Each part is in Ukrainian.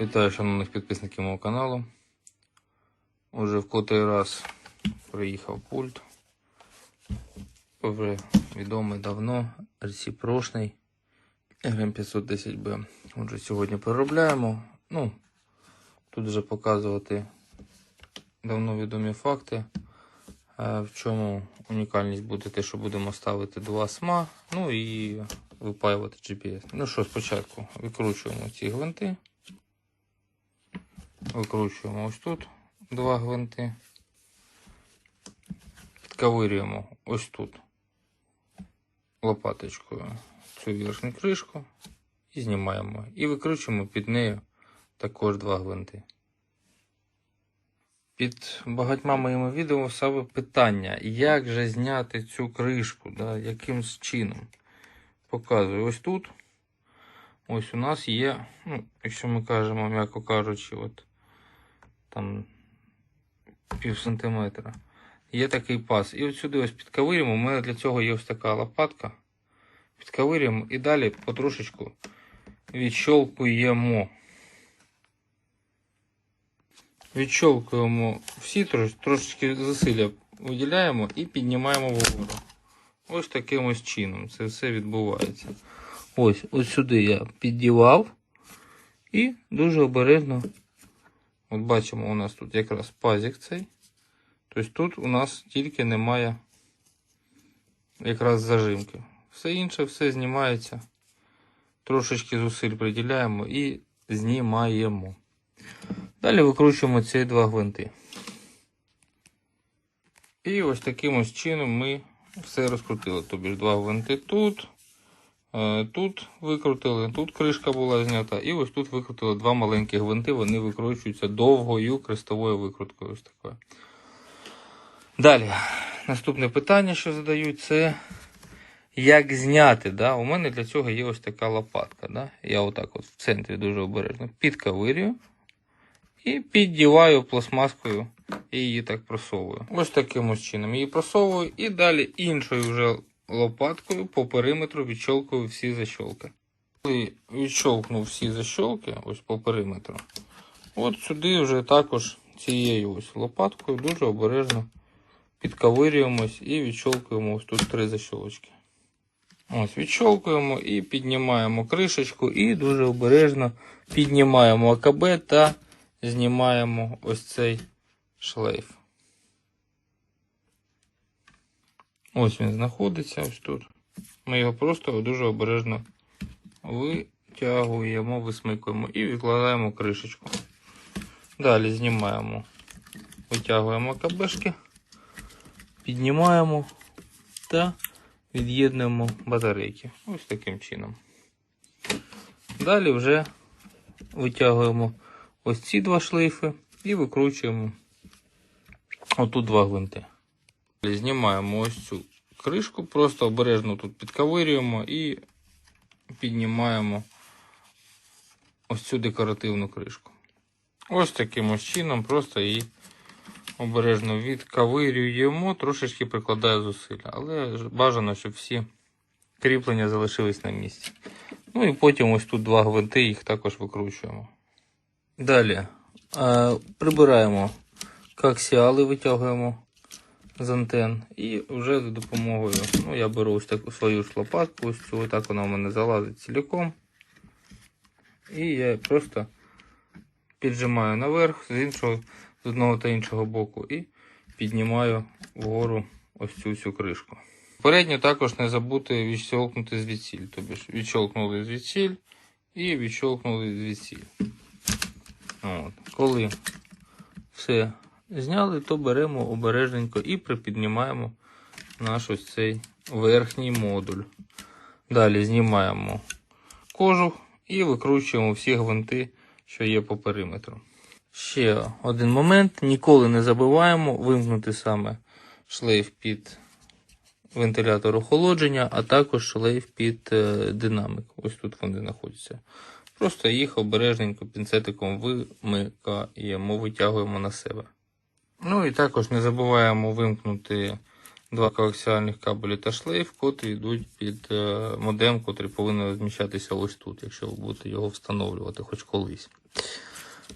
Вітаю шановних підписників мого каналу. Уже в котрий раз приїхав пульт. Вже відомий давно, реципрошний RM510B. Отже, сьогодні переробляємо. Ну, тут вже показувати давно відомі факти. Е, В чому унікальність буде те, що будемо ставити два СМА, ну і випаювати GPS. Ну що, спочатку викручуємо ці гвинти. Викручуємо ось тут два гвинти. Підковирюємо ось тут лопаточкою цю верхню кришку і знімаємо. І викручуємо під нею також два гвинти. Під багатьма моїми відео саме питання, як же зняти цю кришку, да, яким чином. Показую ось тут. Ось у нас є, ну, якщо ми кажемо, м'яко кажучи, от там пів сантиметра. Є такий паз. І от сюди ось підковирюємо. У мене для цього є ось така лопатка. Підковирюємо і далі потрошечку відщолкуємо. Відщолкуємо всі, трошечки зусилля виділяємо і піднімаємо вгору. Ось таким ось чином це все відбувається. Ось, ось сюди я піддівав і дуже обережно. От бачимо, у нас тут якраз пазик цей. Тобто тут у нас тільки немає якраз зажимки. Все інше, все знімається. Трошечки зусиль приділяємо і знімаємо. Далі викручуємо ці два гвинти. І ось таким ось чином ми все розкрутили. Тобі ж два гвинти тут. Е, Тут викрутили, тут кришка була знята, і ось тут викрутили два маленькі гвинти, вони викручуються довгою крестовою викруткою. Ось такою. Далі, наступне питання, що задають, це як зняти. Да? У мене для цього є ось така лопатка. Да? Я отак от в центрі дуже обережно підковирюю і піддіваю пластмаскою і її так просовую. Ось таким ось чином її просовую і далі іншою вже лопаткою по периметру відщолкую всі защолки. Коли відщолкнув всі защолки, ось по периметру, от сюди вже також цією ось лопаткою дуже обережно підковирюємось і відщолкуємо ось тут три защолочки. Ось, відщолкуємо і піднімаємо кришечку, і дуже обережно піднімаємо АКБ та знімаємо ось цей шлейф. Ось він знаходиться ось тут. Ми його просто дуже обережно витягуємо, висмикуємо і відкладаємо кришечку. Далі знімаємо, витягуємо КБшки, піднімаємо та від'єднуємо батарейки. Ось таким чином. Далі вже витягуємо ось ці два шлейфи і викручуємо отут два гвинти. Знімаємо ось цю кришку, просто обережно тут підковирюємо і піднімаємо ось цю декоративну кришку. Ось таким ось чином просто її обережно відковирюємо, трошечки прикладаю зусилля, але бажано, щоб всі кріплення залишились на місці. Ну і потім ось тут два гвинти, їх також викручуємо. Далі е, прибираємо коаксіали, витягуємо з антен. І вже за допомогою, ну я беру ось таку свою ж лопатку, ось цю, так вона в мене залазить ціліком. І я просто піджимаю наверх з іншого, з одного та іншого боку і піднімаю вгору ось цю всю кришку. Передню також не забути відщолкнути звідсіль. Тобі ж відщолкнули звідсіль і відщолкнули звідсіль. От. Коли все зняли, то беремо обережненько і припіднімаємо наш ось цей верхній модуль. Далі знімаємо кожух і викручуємо всі гвинти, що є по периметру. Ще один момент: ніколи не забуваємо вимкнути саме шлейф під вентилятор охолодження, а також шлейф під е, динамик. Ось тут вони знаходяться. Просто їх обережненько пінцетиком вимикаємо, витягуємо на себе. Ну і також не забуваємо вимкнути два коаксіальних кабелі та шлейф, котрі йдуть під е, модем, котрий повинен розміщатися ось тут, якщо ви будете його встановлювати хоч колись.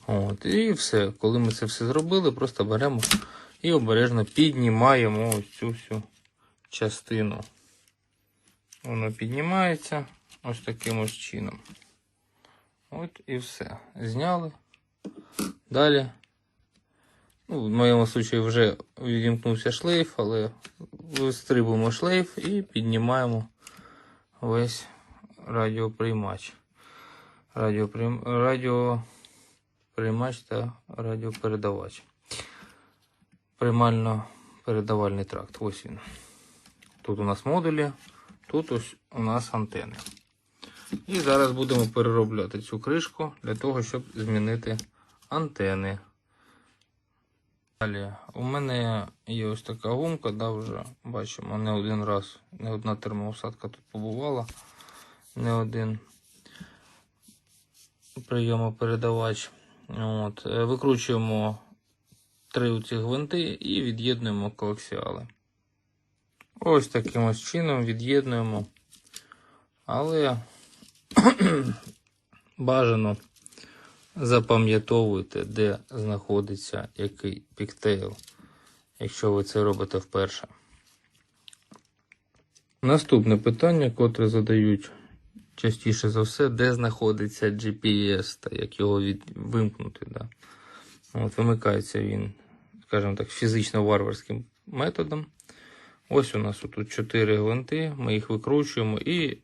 От, і все. Коли ми це все зробили, просто беремо і обережно піднімаємо ось цю всю частину. Воно піднімається ось таким ось чином. От і все. Зняли. Далі. Ну, в моєму случаї вже відімкнувся шлейф, але вистрибуємо шлейф і піднімаємо весь радіоприймач. Радіоприйм... Радіоприймач та радіопередавач. Приймально-передавальний тракт. Ось він. Тут у нас модулі, тут ось у нас антени. І зараз будемо переробляти цю кришку для того, щоб змінити антени. Далі, у мене є ось така гумка, да, вже бачимо, не один раз, не одна термоусадка тут побувала, не один прийомопередавач. От, е, викручуємо три оці гвинти і від'єднуємо коаксіали. Ось таким ось чином від'єднуємо. Але бажано запам'ятовуйте, де знаходиться який піктейл, якщо ви це робите вперше. Наступне питання, котре задають частіше за все, де знаходиться GPS та як його від... вимкнути. Да? От, вимикається він, скажімо так, фізично-варварським методом. Ось у нас тут 4 гвинти, ми їх викручуємо, і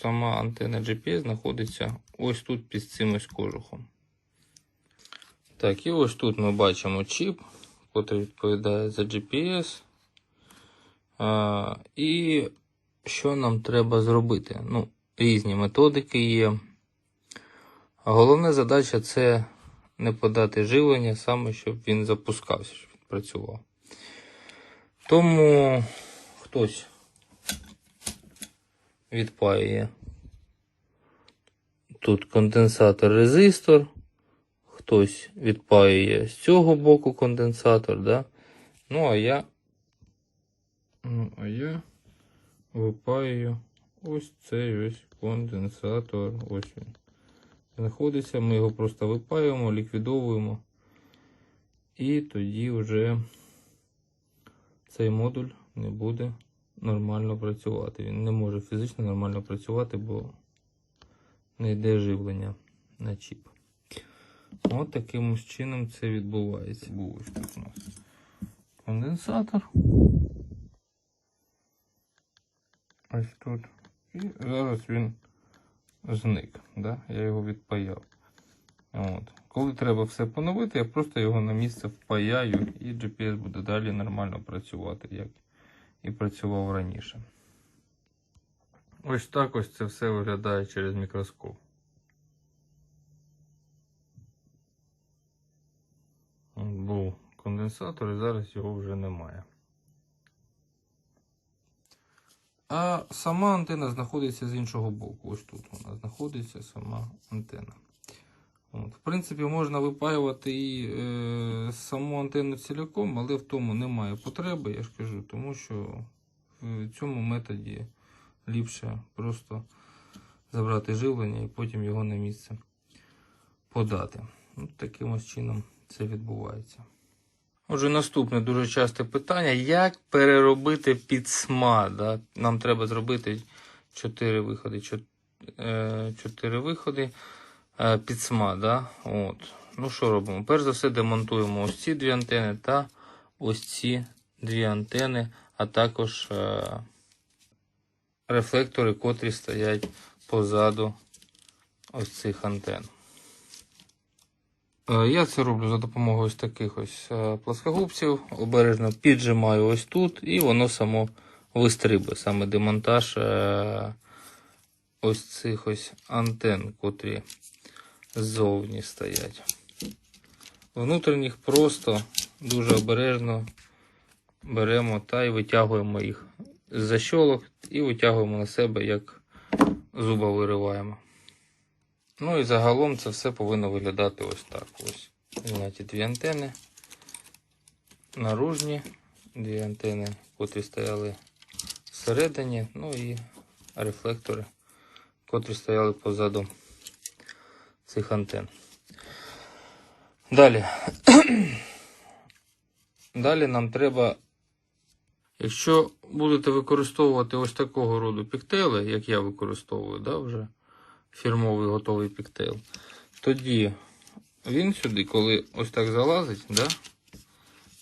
сама антенна GPS знаходиться ось тут під цим ось кожухом. Так, і ось тут ми бачимо чіп, який відповідає за GPS. А, і що нам треба зробити? Ну, різні методики є. Головна задача це не подати живлення, саме щоб він запускався, щоб він працював. Тому хтось відпаює тут конденсатор резистор, хтось відпаює з цього боку конденсатор, да? Ну, а я. Ну, а я випаюю ось цей ось конденсатор. Ось він. Знаходиться, ми його просто випаюємо, ліквідовуємо. І тоді вже цей модуль не буде нормально працювати. Він не може фізично нормально працювати, бо не йде живлення на чіп. От таким чином це відбувається. Був ось тут у нас конденсатор. Ось тут. І зараз він зник. Да? Я його відпаяв. От. Коли треба все поновити, я просто його на місце впаяю і GPS буде далі нормально працювати, як і працював раніше. Ось так ось це все виглядає через мікроскоп. Був конденсатор і зараз його вже немає. А сама антена знаходиться з іншого боку. Ось тут вона знаходиться сама антена. От. В принципі, можна випаювати і е, саму антенну ціляком, але в тому немає потреби, я ж кажу, тому що в цьому методі ліпше просто забрати живлення і потім його на місце подати. От таким ось чином це відбувається. Отже, наступне дуже часте питання: як переробити під СМА? Да? Нам треба зробити 4 виходи. 4 виходи е, під СМА. Да? От. Ну, що робимо? Перш за все, демонтуємо ось ці дві антени та ось ці дві антени, а також е, рефлектори, котрі стоять позаду ось цих антен. Е, Я це роблю за допомогою ось таких ось плоскогубців. Обережно піджимаю ось тут, і воно само вистрибує. Саме демонтаж ось цих ось антен, котрі ззовні стоять. Внутрішніх просто дуже обережно беремо та й витягуємо їх з защолок і витягуємо на себе, як зуба вириваємо. Ну і загалом це все повинно виглядати ось так. Ось зняті дві антени. Наружні дві антени, котрі стояли всередині, ну і рефлектори, котрі стояли позаду цих антен. Далі. Далі нам треба. Якщо будете використовувати ось такого роду піктейли, як я використовую, да, вже фірмовий готовий піктейл, тоді він сюди, коли ось так залазить, да,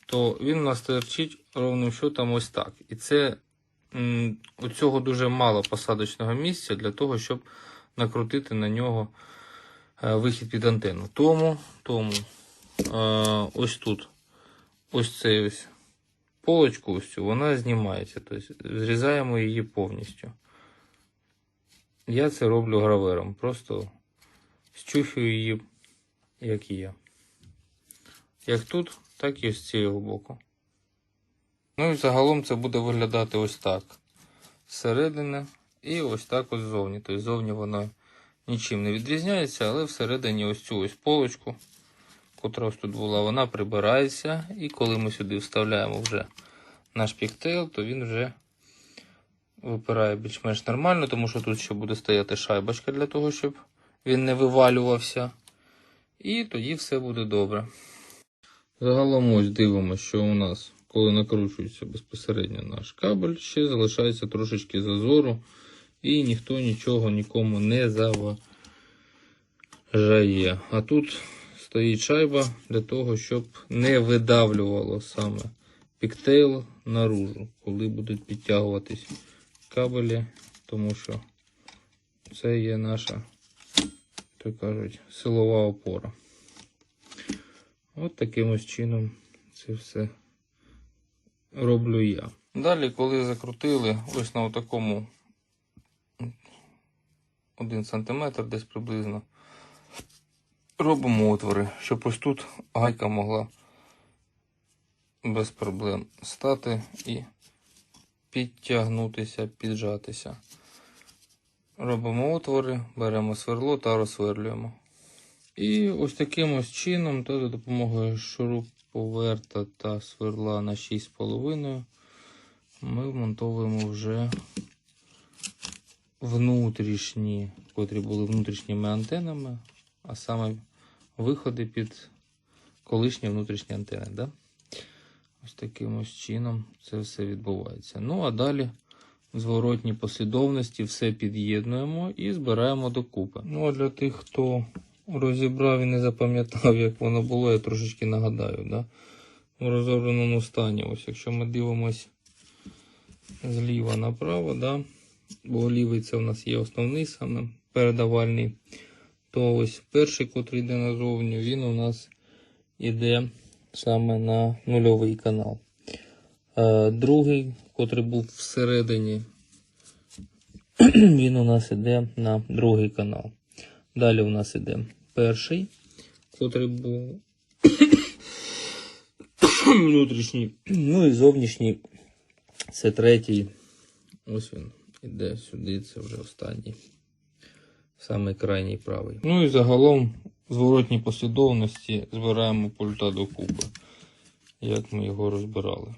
то він у нас торчить ровним счетом ось так. І це у цього дуже мало посадочного місця для того, щоб накрутити на нього вихід під антенну. Тому, тому е, ось тут, ось ось полочку ось цю, вона знімається. Тобто зрізаємо її повністю. Я це роблю гравером. Просто щухаю її, як є. Як тут, так і з цього боку. Ну і загалом це буде виглядати ось так. Зсередини і ось так ось ззовні. Тобто ззовні вона нічим не відрізняється, але всередині ось цю ось полочку, котра ось тут була, вона прибирається. І коли ми сюди вставляємо вже наш піктейл, то він вже випирає більш-менш нормально, тому що тут ще буде стояти шайбочка для того, щоб він не вивалювався. І тоді все буде добре. Загалом ось дивимося, що у нас, коли накручується безпосередньо наш кабель, ще залишається трошечки зазору, і ніхто нічого нікому не заважає. А тут стоїть шайба для того, щоб не видавлювало саме піктейл наружу, коли будуть підтягуватись кабелі, тому що це є наша, так кажуть, силова опора. От таким ось чином це все роблю я. Далі, коли закрутили ось на такому 1 см десь приблизно, робимо отвори, щоб ось тут гайка могла без проблем стати і підтягнутися, піджатися. Робимо отвори, беремо сверло та розсверлюємо. І ось таким ось чином, та за допомогою шуруповерта та сверла на 6,5 ми вмонтовуємо вже внутрішні, котрі були внутрішніми антенами, а саме виходи під колишні внутрішні антени. Да? Ось таким ось чином це все відбувається. Ну, а далі в зворотній послідовності все під'єднуємо і збираємо докупи. Ну, а для тих, хто розібрав і не запам'ятав, як воно було, я трошечки нагадаю. Да? В розробленому стані. Ось якщо ми дивимось зліва направо, да? Бо лівий це у нас є основний саме передавальний, то ось перший, котрий йде назовні, він у нас іде саме на нульовий канал. Е, Другий, котрий був всередині, він у нас іде на другий канал. Далі у нас іде перший, котрий був внутрішній. Ну і зовнішній. Це третій. Ось він іде сюди, це вже останній. Самий крайній правий. Ну і загалом зворотній послідовності збираємо пульта докупи, як ми його розбирали.